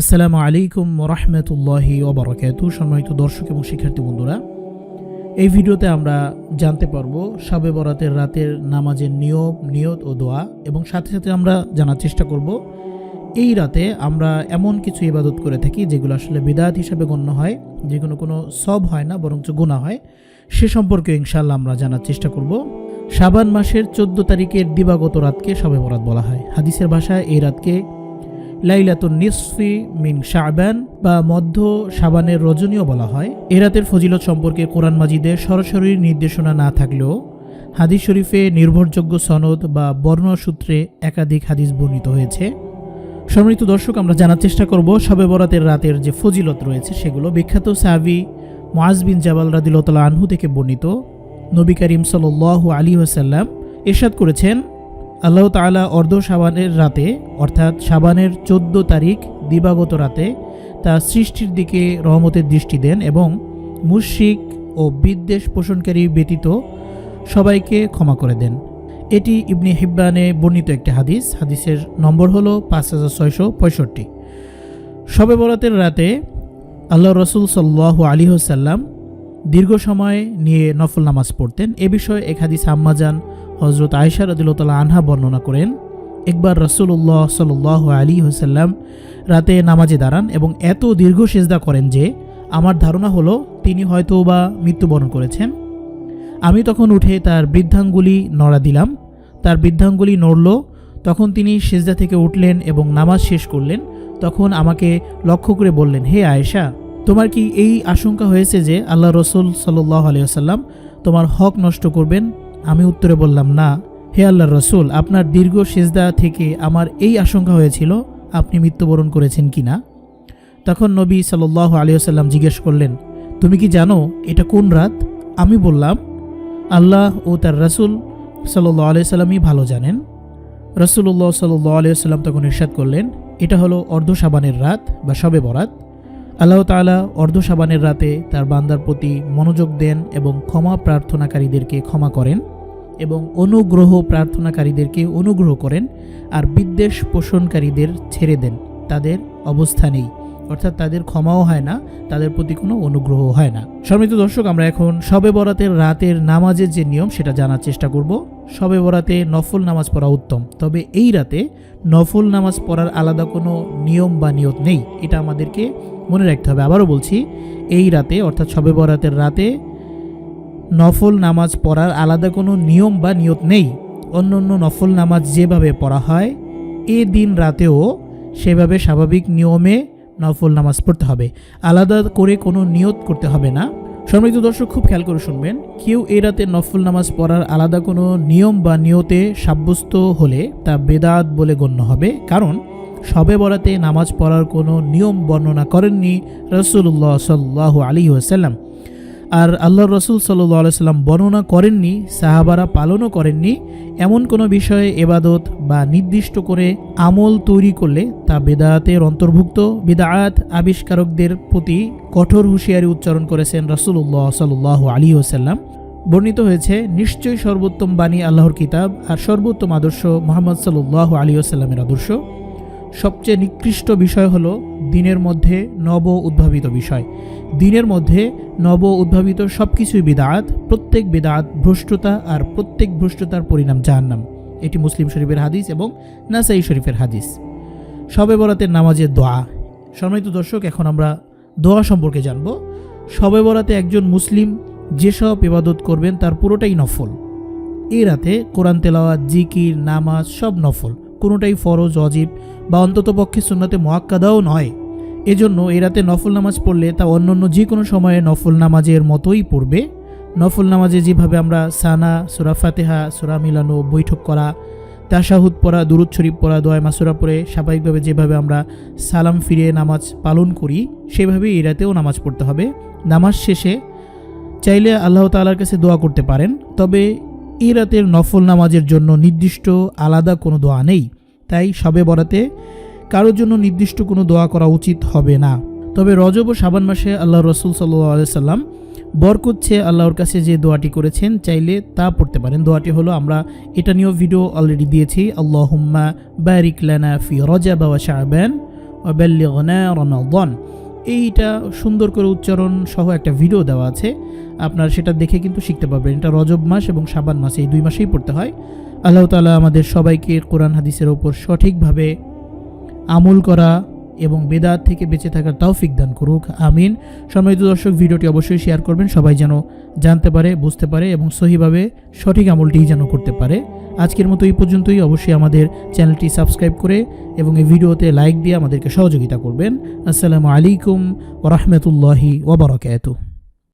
আসসালামু আলাইকুম রহমতুল্লাহি ওবরাকাত সম্মানিত দর্শক এবং শিক্ষার্থী বন্ধুরা, এই ভিডিওতে আমরা জানতে পারব শবে বরাতের রাতের নামাজের নিয়ম, নিয়ত ও দোয়া এবং সাথে সাথে আমরা জানার চেষ্টা করব, এই রাতে আমরা এমন কিছু ইবাদত করে থাকি যেগুলো আসলে বিদাত হিসাবে গণ্য হয়, যেগুলো কোনো সব হয় না, বরঞ্চ গুণা হয়। সে সম্পর্কে ইনশাল্লাহ আমরা জানার চেষ্টা করব। শাবান মাসের চোদ্দ তারিখের দিবাগত রাতকে শবে বরাত বলা হয়। হাদিসের ভাষায় এই রাতকে লাইলাতুন নিসফি মিন শাবান বা মধ্য সাবানের রজনীয় বলা হয়। এ রাতের ফজিলত সম্পর্কে কোরআন মাজিদে সরাসরি নির্দেশনা না থাকলেও হাদিস শরীফে নির্ভরযোগ্য সনদ বা বর্ণসূত্রে একাধিক হাদিস বর্ণিত হয়েছে। সম্মানিত দর্শক, আমরা জানার চেষ্টা করব শবে বরাতের রাতের যে ফজিলত রয়েছে সেগুলো। বিখ্যাত সাহাবি মুআজ বিন জাবাল রাদিল্লাহ আনহু থেকে বর্ণিত। নবী করিম সাল আলী ওসাল্লাম এরশাদ করেছেন আল্লাহ তাআলা অর্ধ সাবানের রাতে, অর্থাৎ সাবানের চোদ্দ তারিখ দিবাগত রাতে তার সৃষ্টির দিকে রহমতের দৃষ্টি দেন এবং মুশরিক ও বিদ্বেষ পোষণকারী ব্যতীত সবাইকে ক্ষমা করে দেন। এটি ইবনে হিব্বানে বর্ণিত একটি হাদিস। হাদিসের নম্বর হলো পাঁচ হাজার ছয়শো পঁয়ষট্টি। শবে বরাতের রাতে আল্লাহ রসুল সাল্লাহ আলী হোসাল্লাম দীর্ঘ সময় নিয়ে নফল নামাজ পড়তেন। এ বিষয়ে এক হাদিস আম্মাজান হজরত আয়সা রদুল্লাহ আনহা বর্ণনা করেন, একবার রসুল্লাহ সাল আলী হোসাল্লাম রাতে নামাজে দাঁড়ান এবং এত দীর্ঘ সেজদা করেন যে আমার ধারণা হলো তিনি হয়তো বা মৃত্যুবরণ করেছেন। আমি তখন উঠে তার বৃদ্ধাঙ্গুলি নড়া দিলাম, তার বৃদ্ধাঙ্গুলি নড়ল, তখন তিনি সেজদা থেকে উঠলেন এবং নামাজ শেষ করলেন, তখন আমাকে লক্ষ্য করে বললেন, হে আয়েশা, তোমার কি এই আশঙ্কা হয়েছে যে আল্লাহ রসুল সাল্লাহ আলিয়াল্লাম তোমার হক নষ্ট করবেন? আমি উত্তরে বললাম, না, হে আল্লাহ রসুল, আপনার দীর্ঘ সেজদা থেকে আমার এই আশঙ্কা হয়েছিল, আপনি মৃত্যুবরণ করেছেন কি না? তখন নবী সাল্লাহ আলিয়াল্লাম জিজ্ঞেস করলেন, তুমি কি জানো এটা কোন রাত? আমি বললাম, আল্লাহ ও তার রসুল সাল্লাহ আলিয়াল্লামই ভালো জানেন। রসুল্লাহ সাল্লাহ আলিয়াল্লাম তখন ইরশাদ করলেন, এটা হলো অর্ধ সাবানের রাত বা শবে বরাত। আল্লাহ তাআলা অর্ধ সাবানের রাতে তার বান্দার প্রতি মনোযোগ দেন এবং ক্ষমা প্রার্থনাকারীদেরকে ক্ষমা করেন এবং অনুগ্রহ প্রার্থনাকারীদেরকে অনুগ্রহ করেন আর বিদ্বেষ পোষণকারীদের ছেড়ে দেন। তাদের অবস্থা নেই। অর্থাৎ তাদের ক্ষমাও হয় না, তাদের প্রতি কোনো অনুগ্রহ হয় না। সম্মিত দর্শক, আমরা এখন শবে বরাতের রাতের নামাজের যে নিয়ম, সেটা জানার চেষ্টা করব। শবে বরাতে নফল নামাজ পড়া উত্তম। তবে এই রাতে নফল নামাজ পড়ার আলাদা কোনো নিয়ম বা নিয়ত নেই, এটা আমাদেরকে মনে রাখতে হবে। আবারও বলছি, এই রাতে, অর্থাৎ শবে বরাতের রাতে নফল নামাজ পড়ার আলাদা কোনো নিয়ম বা নিয়ত নেই। অন্য অন্য নফল নামাজ যেভাবে পড়া হয়, এ দিন রাতেও সেভাবে স্বাভাবিক নিয়মে নফল নামাজ পড়তে হবে। আলাদা করে কোনো নিয়ত করতে হবে না। সম্মানিত দর্শক, খুব খেয়াল করে শুনবেন, কেউ এই রাতে নফল নামাজ পড়ার আলাদা কোনো নিয়ম বা নিয়তে সাব্যস্ত হলে তা বেদাত বলে গণ্য হবে। কারণ, সবে বরাতে নামাজ পড়ার কোনো নিয়ম বর্ণনা করেননি রসুল্লাহ সাল্লাহ আলী ওসাল্লাম আর আল্লাহ রসুল সাল্লাম বর্ণনা করেননি, সাহাবারা পালনও করেননি, এমন কোনো বিষয়ে এবাদত বা নির্দিষ্ট করে আমল তৈরি করলে তা বেদায়াতের অন্তর্ভুক্ত, বেদায়াত আবিষ্কারকদের প্রতি কঠোর হুঁশিয়ারি উচ্চারণ করেছেন রসুল্লাহ সাল্লাহ আলী ওসাল্লাম বর্ণিত হয়েছে, নিশ্চয়ই সর্বোত্তম বাণী আল্লাহর কিতাব আর সর্বোত্তম আদর্শ মোহাম্মদ সাল্লাহ আলী ওসাল্লামের আদর্শ। সবচেয়ে নিকৃষ্ট বিষয় হলো দিনের মধ্যে নব উদ্ভাবিত বিষয়। দিনের মধ্যে নব উদ্ভাবিত সব কিছুই বিদাত, প্রত্যেক বিদাত ভ্রষ্টতা আর প্রত্যেক ভ্রষ্টতার পরিণাম জাহান্নাম। এটি মুসলিম শরীফের হাদিস এবং নাসাই শরীফের হাদিস। শবে বরাতের নামাজের দোয়া। সম্মানিত দর্শক, এখন আমরা দোয়া সম্পর্কে জানব। শবে বরাতে একজন মুসলিম যেসব ইবাদত করবেন, তার পুরোটাই নফল। এই রাতে কোরআন তেলাওয়াত, জিকির, নামাজ সব নফল। কোনোটাই ফরজ, অজীব বা অন্তত পক্ষে সুন্নাতে মোয়াক্কাদাও নয়। এজন্য এ রাতে নফল নামাজ পড়লে তা অন্যান্য যে কোনো সময়ে নফল নামাজের মতোই পড়বে। নফল নামাজে যেভাবে আমরা সানা, সুরা ফাতেহা, সুরা মিলানো, বৈঠক করা, তাশাহুদ পড়া, দুরুদ শরীফ পড়া, দোয়া মাসুরা পড়ে স্বাভাবিকভাবে যেভাবে আমরা সালাম ফিরিয়ে নামাজ পালন করি, সেভাবেই এই রাতেও নামাজ পড়তে হবে। নামাজ শেষে চাইলে আল্লাহ তালার কাছে দোয়া করতে পারেন, তবে এই রাতের নফল নামাজের জন্য নির্দিষ্ট আলাদা কোনো দোয়া নেই। তাই সবে বরাতে কারোর জন্য নির্দিষ্ট কোনো দোয়া করা উচিত হবে না। তবে রজব ও সাবান মাসে আল্লাহ রসুল সাল্লাহ সাল্লাম বরকত আল্লাহর কাছে যে দোয়াটি করেছেন, চাইলে তা পড়তে পারেন। দোয়াটি হলো, আমরা এটা নিয়েও ভিডিও অলরেডি দিয়েছি, আল্লাহুম্মা বারিক লানা ফি রজাব ওয়া শাবান অবেল্লিগনা রমাদন। এইটা সুন্দর করে উচ্চারণ সহ একটা ভিডিও দেওয়া আছে। আপনার সেটা দেখে কিন্তু শিখতে পারবেন। এটা রজব মাস এবং সাবান মাস, এই দুই মাসেই পড়তে হয়। আল্লাহ তালা আমাদের সবাইকে কোরআন হাদিসের ওপর সঠিকভাবে আমল করা এবং বেদাত থেকে বেঁচে থাকার তৌফিক দান করুক, আমিন। সম্মানিত দর্শক, ভিডিওটি অবশ্যই শেয়ার করবেন, সবাই যেন জানতে পারে, বুঝতে পারে এবং সহিভাবে সঠিক আমলটি যেন করতে পারে। আজকের মতো এই পর্যন্তই। অবশ্যই আমাদের চ্যানেলটি সাবস্ক্রাইব করে এবং এই ভিডিওতে লাইক দিয়ে আমাদেরকে সহযোগিতা করবেন। আসসালামু আলাইকুম ওরহমতুল্লাহি ওবরাকাতুহ